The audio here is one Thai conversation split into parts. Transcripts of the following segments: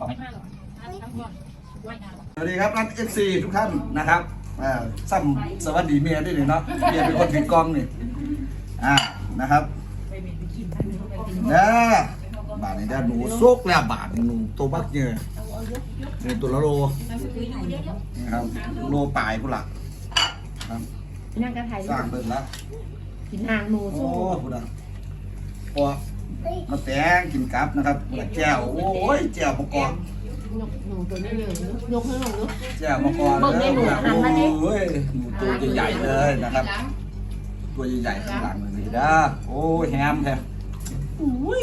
กล่องไหมสวัสดีครับร้านเอฟซีทุกท่านนะครับอ่าซ้ำสวัสดีเมียด้วยนี่เนาะเมียเป็นคนถือกล้องนี่อ่านะครับเด้อบาทนี้ได้หนูโซกแล้วบาทหนึ่งตัวบักเยอะหนึ่งตัวละโลนะครับโลปลายกูละครับนั่งกระไทยสร้างเพิ่มแล้วกินหางหมูโอ้สู้กูละพอ มาแตงกินกับนะครับแจ่วโอ้ยแจ่วมะกอกยกหนูตัวนี้เลยยกให้ลงดูแจ่วมะกอกเบิ่งในหนูหันมาดิโอ้ยหนูตัวใหญ่ๆเลยนะครับ ตัวใหญ่ๆข้างหลังเลยด้าโอ้ยแฮมแท้อุ้ย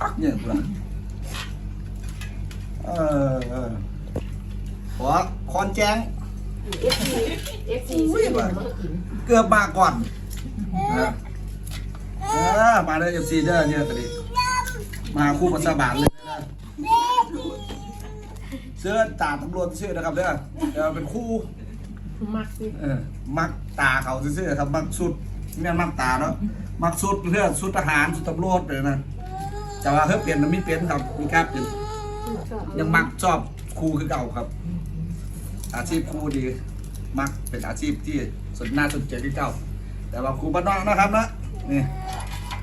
ปักเนี่ยกูละเออเออขอคอนแจ้งเอฟซีเอฟซีซื้อหนูมากินเกือบมาก่อนนะเออ มาเลยเอฟซีเด้อเนี่ยตอนนี้มาคู่ปัสสาวะเลยนะเสื้อตาตำรวจชื่อนะครับเด้อเดี๋ยวเป็นคู่มักสิเออมักตาเขาซื่อๆครับมักสุดเนี่ยมักตาเนาะมักสุดเพื่อสุดทหารสุดตำรวจเลยนะแต่ว่าเฮ้ยเปลี่ยนมันไม่เปลี่ยนครับมีการเปลี่ยนยังมักชอบครูคือเก่าครับ อาชีพครูดี มักเป็นอาชีพที่สนน่าสนใจที่เก่าแต่ว่าครูบ้านนอกนะครับนะนี่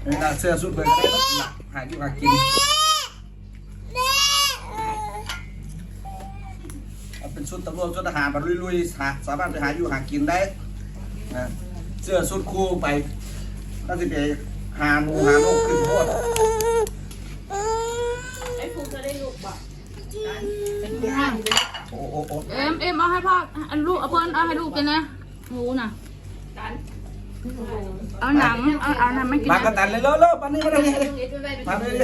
นี่นะเสื้อสุดเลยได้หลักหาที่มากินเอาเป็นชุดตำรวจชุดทหารมาลุยๆหาสามารถไปหาอยู่หากินได้นะเสื้อสุดครูไปก็จะไปหาหนูหาลูกขึ้นโทษไอ้ฟูจะได้ลูกบ่เป็นผู้ห้ามเลยโอ้โอ้โอ้เอ็มเอ็มเอาให้พ่ออันลูกเอาเพิ่นเอาให้ลูกกินนะหมูน่ะ เอาหนังเอาเอาหนังไม่กินมานะกันตันเลยเร็วๆปันนี้มาเลยมาเลย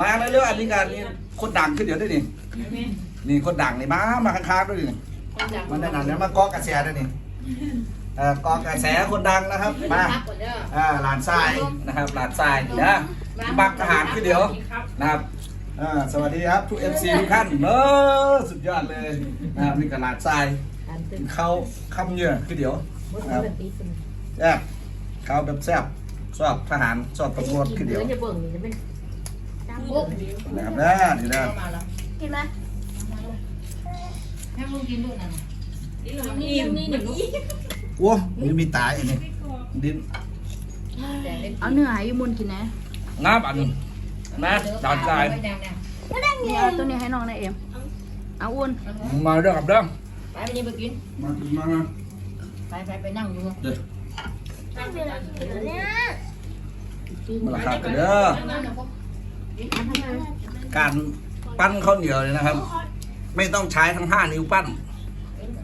มาเลยเร็วๆอันนี้กันนี่คนดังขึ้นเดี๋ยวด้วยนี่นี่คนดังนี่มามาข้างๆด้วยนี่มันได้หนังเดี๋ยวมาเกาะกระแสด้วยนี่เอ่อเกาะกระแสคนดังนะครับมาอ่าหลานทรายนะครับหลานทรายนะบักทหารขึ้นเดี๋ยวนะครับอ่าสวัสดีครับทุกเอฟซีทุกท่านเออสุดยอดเลยนะครับนี่กับหลานทรายการตื่กินนข้าวคำเหยื่อขึ้นเดี๋ยวบนนะครับเป็นตีสน แซ่บข้าวแบบแซ่บชอบทหารชอบตำรวจขึ้นเดี๋ยวจะเบิ่งนี่จะเป็นจ้างบุ๊กนะครับนะนี่นะกินไหมให้ลูกกินด้วยนะนี่นี่หนูโอ้ยมีตายอันนี้ดินเอาเนื้อให้ยมุนกินนะงาบอันนะหลานทรายนี่เอาตัวนี้ให้น้องนะเอ็มเอาอ้วนมาเด้อครับเด้อไปไปนี่ไปกินมากินมามาไปไปไปนั่งดูเด้อ มาละครับกันเด้อการปั้นข้าวเหนียวเนี่ยนะครับ ไม่ต้องใช้ทั้ง5นิ้วปั้น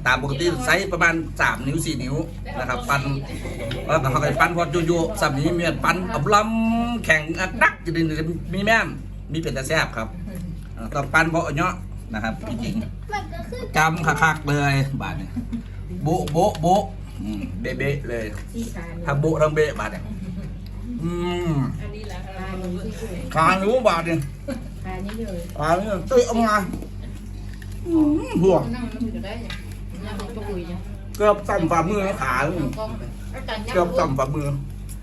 ตามปกติใช้ประมาณ3นิ้ว4นิ้วนะครับ ปั้นแล้วเขาก็ปั้นพอจุๆสับนี้มีปั้นเอาล้ำแข่งนักจะดึงมีแม่มมีเป็นตะแซบครับอ่าต้องปั้นเพราะเนาะนะครับพี่จริงจำคักๆเลยบาทเนี่ยโบ๊ะโบะโบะ อืมเบ๊ะๆเลยที่การทำโบะทั้งเบ๊ะบาทเนี่ยอืมการนี้ที่ช่วยขาหนูบาทเนี่ยการนี้เลยขาเนี่ยตุ้ยเอามาอืมหัวนั่งมันจะได้เนี่ยนั่งมันจะคุยเนี่ยเกือบต่ำฝ่ามือขากล้องการเกือบต่ำฝ่ามือ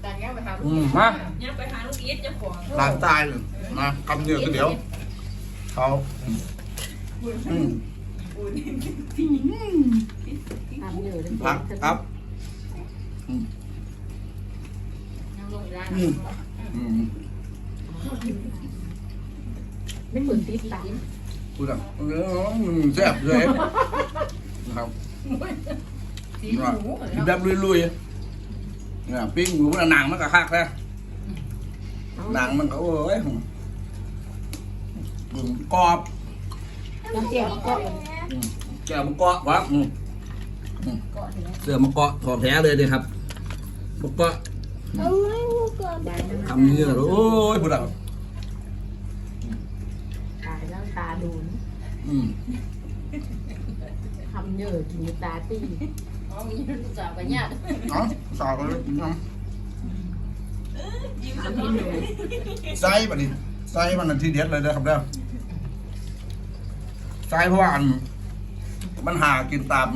การยับไปหาอืมมายับไปหาลูกอีทเจ้าของหลานตายเลยนะคำเดียวก็เดี๋ยวเขาอืม พักครับนั่งลงร้านอืมอืมไม่เหมือนตีตาพูดอะเออแซ่บเลยนะครับสีหมูกินแบบลุยๆเนี่ยปิ้งหมูมันหนังมันก็คักแล้วหนังมันก็โอ้ยกรอบน้ำเจียวก็อืมแก้วมันเกาะวะ อืมอืมเสื้อมันเกาะถอดแท้เลยดิครับมันเกาะได้นะทำเนื้อโอ้ยพูดอะตายแล้วตาดูอืมทำเยอะกินตาตีอ๋อมีลูกสาวกันญาติเนาะสาวเลยน้ทำกินหนูำไส้ปะนี่ไส้มันอันที่เด็ดเลยนะครับเด้อไส้เพราะว่าอันมันหากินตาม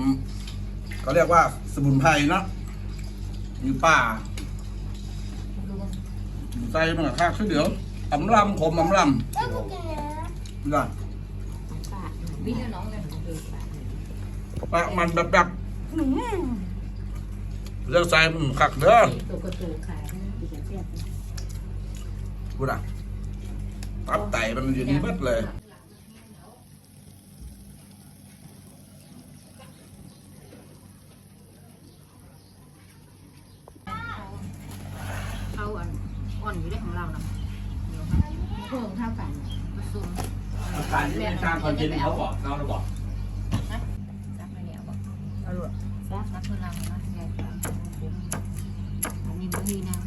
เขาเรียกว่าสมุนไพรเนาะอยู่ป่าไส้มันก็คักคือเดี๋ยวอำลำขมอำลำเพื่อนพี่น้องเลยปะมันแบบแบบเลือกใส่มันคักเด้อตัวกระตูขายดีจังเสียพูดอะตับไตมันอยู่นี่เบิดเลย เขาอ่อนอ่อนอยู่ได้ของเรานะเดี๋ยว พิ่มเท่ากันมาซุ่มอาหารที่เป็นการคอนเทนต์เขาบอกเราเราบอกซักไปแล้วบอกเอาลูกซักซักเพื่อเรานะแกอันนี้มันมีนะ